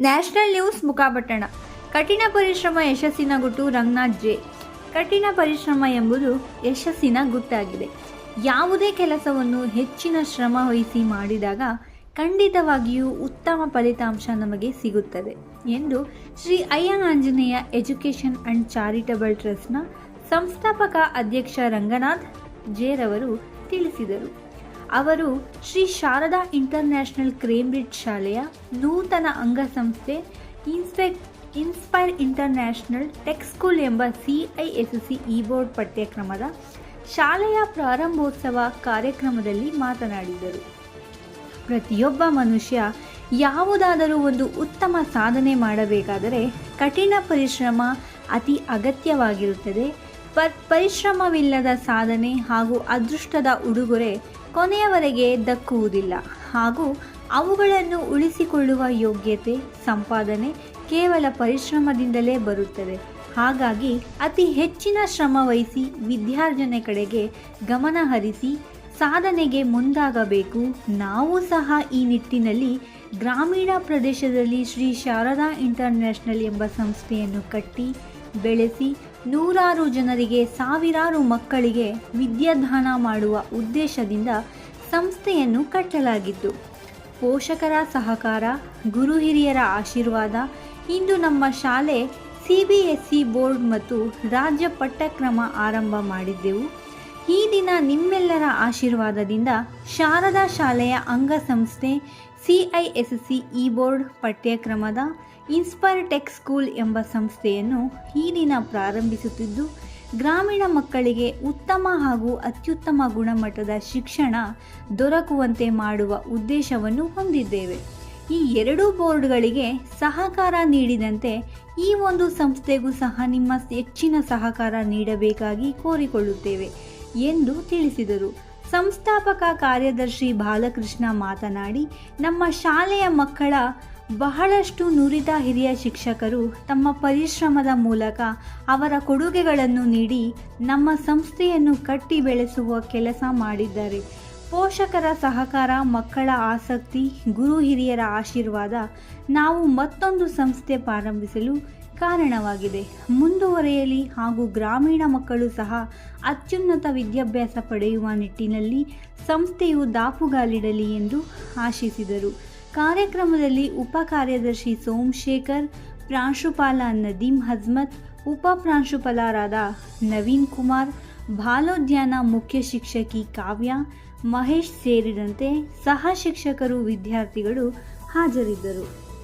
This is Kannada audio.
National news ಮುಖಾಪಟ್ಟಣ. ಕಠಿಣ ಪರಿಶ್ರಮ ಯಶಸ್ಸಿನ ಗುಟ್ಟು ರಂಗನಾಥ್ ಜೆ. ಕಠಿಣ ಪರಿಶ್ರಮ ಎಂಬುದು ಯಶಸ್ಸಿನ ಗುಟ್ಟಾಗಿದೆ ಯಾವುದೇ ಕೆಲಸವನ್ನು ಹೆಚ್ಚಿನ ಶ್ರಮ ವಹಿಸಿ ಮಾಡಿದಾಗ ಖಂಡಿತವಾಗಿಯೂ ಉತ್ತಮ ಫಲಿತಾಂಶ ನಮಗೆ ಸಿಗುತ್ತದೆ ಎಂದು ಶ್ರೀ ಅಯ್ಯ ಆಂಜನೇಯ ಎಜುಕೇಷನ್ ಅಂಡ್ ಚಾರಿಟಬಲ್ ಟ್ರಸ್ಟ್ನ ಸಂಸ್ಥಾಪಕ ಅಧ್ಯಕ್ಷ ರಂಗನಾಥ್ ಜೇರವರು ತಿಳಿಸಿದರು. ಅವರು ಶ್ರೀ ಶಾರದಾ ಇಂಟರ್ನ್ಯಾಷನಲ್ ಕ್ರೇಂಬ್ರಿಡ್ಜ್ ಶಾಲೆಯ ನೂತನ ಅಂಗಸಂಸ್ಥೆ inspect inspire international tech school ಎಂಬ ಸಿಐಎಸ್ಸಿ ಇ ಬೋರ್ಡ್ ಪಠ್ಯಕ್ರಮದ ಶಾಲೆಯ ಪ್ರಾರಂಭೋತ್ಸವ ಕಾರ್ಯಕ್ರಮದಲ್ಲಿ ಮಾತನಾಡಿದರು. ಪ್ರತಿಯೊಬ್ಬ ಮನುಷ್ಯ ಯಾವುದಾದರೂ ಒಂದು ಉತ್ತಮ ಸಾಧನೆ ಮಾಡಬೇಕಾದರೆ ಕಠಿಣ ಪರಿಶ್ರಮ ಅತಿ ಅಗತ್ಯವಾಗಿರುತ್ತದೆ. ಪರಿಶ್ರಮವಿಲ್ಲದ ಸಾಧನೆ ಹಾಗೂ ಅದೃಷ್ಟದ ಉಡುಗೊರೆ ಕೊನೆಯವರೆಗೆ ದಕ್ಕುವುದಿಲ್ಲ. ಹಾಗೂ ಅವುಗಳನ್ನು ಉಳಿಸಿಕೊಳ್ಳುವ ಯೋಗ್ಯತೆ, ಸಂಪಾದನೆ ಕೇವಲ ಪರಿಶ್ರಮದಿಂದಲೇ ಬರುತ್ತದೆ. ಹಾಗಾಗಿ ಅತಿ ಹೆಚ್ಚಿನ ಶ್ರಮ ವಹಿಸಿ ವಿದ್ಯಾರ್ಜನೆ ಕಡೆಗೆ ಗಮನ ಹರಿಸಿ ಸಾಧನೆಗೆ ಮುಂದಾಗಬೇಕು. ನಾವು ಸಹ ಈ ನಿಟ್ಟಿನಲ್ಲಿ ಗ್ರಾಮೀಣ ಪ್ರದೇಶದಲ್ಲಿ ಶ್ರೀ ಶಾರದಾ ಇಂಟರ್ನ್ಯಾಷನಲ್ ಎಂಬ ಸಂಸ್ಥೆಯನ್ನು ಕಟ್ಟಿ ಬೆಳೆಸಿ ನೂರಾರು ಜನರಿಗೆ ಸಾವಿರಾರು ಮಕ್ಕಳಿಗೆ ವಿದ್ಯಾದಾನ ಮಾಡುವ ಉದ್ದೇಶದಿಂದ ಸಂಸ್ಥೆಯನ್ನು ಕಟ್ಟಲಾಗಿತ್ತು. ಪೋಷಕರ ಸಹಕಾರ, ಗುರು ಹಿರಿಯರ ಆಶೀರ್ವಾದ, ಇಂದು ನಮ್ಮ ಶಾಲೆ C B S C board ಮತ್ತು ರಾಜ್ಯ ಪಠ್ಯಕ್ರಮ ಆರಂಭ ಮಾಡಿದ್ದೆವು. ಈ ದಿನ ನಿಮ್ಮೆಲ್ಲರ ಆಶೀರ್ವಾದದಿಂದ ಶಾರದಾ ಶಾಲೆಯ ಅಂಗಸಂಸ್ಥೆ ಸಿ ಇ ಬೋರ್ಡ್ ಪಠ್ಯಕ್ರಮದ ಇನ್ಸ್ಪೈರ್ ಟೆಕ್ ಸ್ಕೂಲ್ ಎಂಬ ಸಂಸ್ಥೆಯನ್ನು ಈ ದಿನ ಪ್ರಾರಂಭಿಸುತ್ತಿದ್ದು, ಗ್ರಾಮೀಣ ಮಕ್ಕಳಿಗೆ ಉತ್ತಮ ಹಾಗೂ ಅತ್ಯುತ್ತಮ ಗುಣಮಟ್ಟದ ಶಿಕ್ಷಣ ದೊರಕುವಂತೆ ಮಾಡುವ ಉದ್ದೇಶವನ್ನು ಹೊಂದಿದ್ದೇವೆ. ಈ ಎರಡೂ ಬೋರ್ಡ್ಗಳಿಗೆ ಸಹಕಾರ ನೀಡಿದಂತೆ ಈ ಒಂದು ಸಂಸ್ಥೆಗೂ ಸಹ ನಿಮ್ಮ ಹೆಚ್ಚಿನ ಸಹಕಾರ ನೀಡಬೇಕಾಗಿ ಕೋರಿಕೊಳ್ಳುತ್ತೇವೆ. ಎಂದು ತಿಳಿಸಿದರು. ಸಂಸ್ಥಾಪಕ ಕಾರ್ಯದರ್ಶಿ ಬಾಲಕೃಷ್ಣ ಮಾತನಾಡಿ, ನಮ್ಮ ಶಾಲೆಯ ಮಕ್ಕಳ ಬಹಳಷ್ಟು ನುರಿತ ಹಿರಿಯ ಶಿಕ್ಷಕರು ತಮ್ಮ ಪರಿಶ್ರಮದ ಮೂಲಕ ಅವರ ಕೊಡುಗೆಗಳನ್ನು ನೀಡಿ ನಮ್ಮ ಸಂಸ್ಥೆಯನ್ನು ಕಟ್ಟಿ ಬೆಳೆಸುವ ಕೆಲಸ ಮಾಡಿದ್ದಾರೆ. ಪೋಷಕರ ಸಹಕಾರ, ಮಕ್ಕಳ ಆಸಕ್ತಿ, ಗುರು ಹಿರಿಯರ ಆಶೀರ್ವಾದ, ನಾವು ಮತ್ತೊಂದು ಸಂಸ್ಥೆ ಪ್ರಾರಂಭಿಸಲು ಕಾರಣವಾಗಿದೆ. ಮುಂದುವರೆಯಲಿ ಹಾಗೂ ಗ್ರಾಮೀಣ ಮಕ್ಕಳು ಸಹ ಅತ್ಯುನ್ನತ ವಿದ್ಯಾಭ್ಯಾಸ ಪಡೆಯುವ ನಿಟ್ಟಿನಲ್ಲಿ ಸಂಸ್ಥೆಯು ದಾಪುಗಾಲಿಡಲಿ ಎಂದು ಆಶಿಸಿದರು. ಕಾರ್ಯಕ್ರಮದಲ್ಲಿ ಉಪ ಕಾರ್ಯದರ್ಶಿ ಸೋಮಶೇಖರ್, ಪ್ರಾಂಶುಪಾಲ ನದೀಮ್ ಹಜ್ಮತ್, ಉಪ ಪ್ರಾಂಶುಪಾಲರಾದ ನವೀನ್ ಕುಮಾರ್, ಬಾಲೋದ್ಯಾನ ಮುಖ್ಯ ಶಿಕ್ಷಕಿ ಕಾವ್ಯ, ಮಹೇಶ್ ಸೇರಿದಂತೆ ಸಹ ಶಿಕ್ಷಕರು ವಿದ್ಯಾರ್ಥಿಗಳು ಹಾಜರಿದ್ದರು.